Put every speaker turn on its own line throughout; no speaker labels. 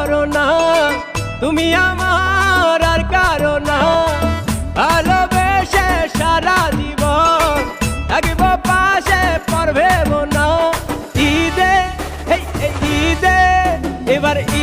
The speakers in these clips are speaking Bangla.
করো না তুমি আমার আর কারও না। ভালোবেসে সারা জীবন থাকিব পাশে পড়বে না। ঈদে এবার ঈদ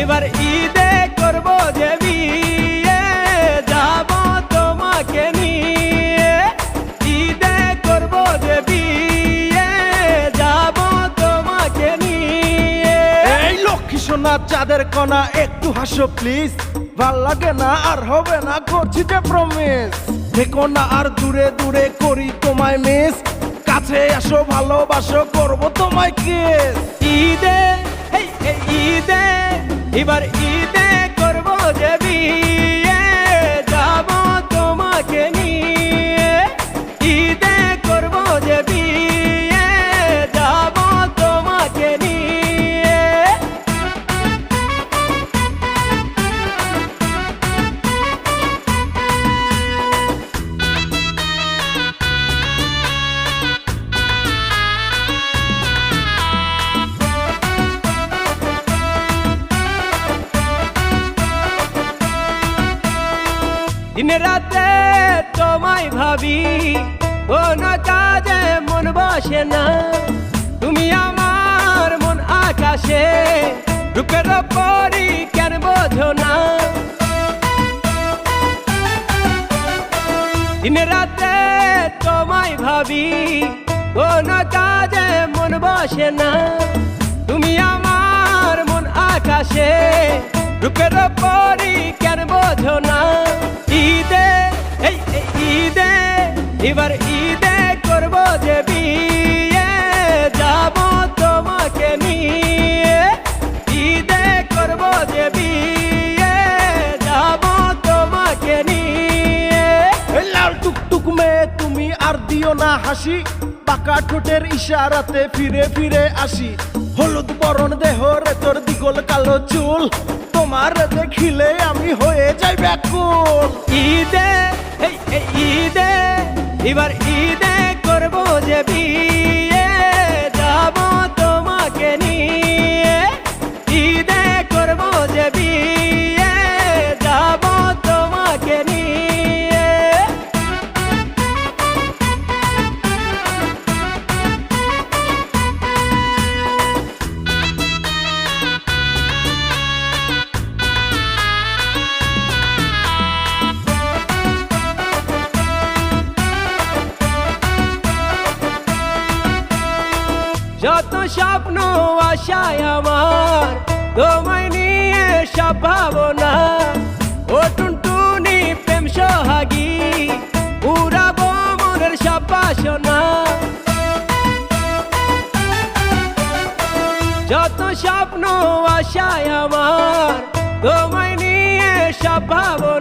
এবার ঈদে করব যে বিয়ে যাব তোমাকে নিয়ে। ঈদে করব যে বিয়ে যাব তোমাকে নিয়ে।
এই লক্ষ্মী সোনা চাঁদের কণা একটু হাসো প্লিজ ভালো লাগে না আর হবে না করছি যে প্রমিস দেখো না আর দূরে দূরে করি তোমায় মিস কাছে আসো ভালোবাসো করব তোমায় কিস
ঈদে ঈদে এবার ঈদে দিন রাতে তোমায় ভাবি, কোন কাজে মন বসে না। তুমি আমার মন আকাশে, রূপের পরি কেন বোঝো না? দিন রাতে তোমায় ভাবি, কোন কাজে মন বসে না। তুমি আমার মন আকাশে, রূপের পরি এবার ঈদে করব যে বিয়ে যাব তোমাকে নিয়ে। ঈদে করব যে বিয়ে যাব তোমাকে নিয়ে।
লাল টুকটুক মেয়ে তুমি আর দিও না হাসি। পাকা ঠোঁটের ইশারাতে ফিরে ফিরে আসি। হলুদ বরণ দেহ রে তোর দিগল কালো চুল। তোমার দেখিলে আমি হয়ে যাই ব্যাকুল।
ঈদে এই ঈদে এবার ঈদে করব যে বিয়ে যাব যত স্বপ্ন, আশায় আমার, তোমায় নিয়ে সব ভাবনা। ও টুনটুনি প্রেম সোহাগী, উড়াবো মনের সব বাসনা। যত স্বপ্ন, আশায় আমার, তোমায় নিয়ে সব ভাবনা।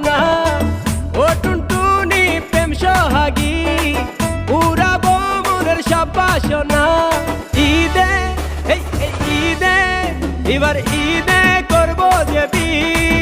এবার ঈদে করব যে বিয়ে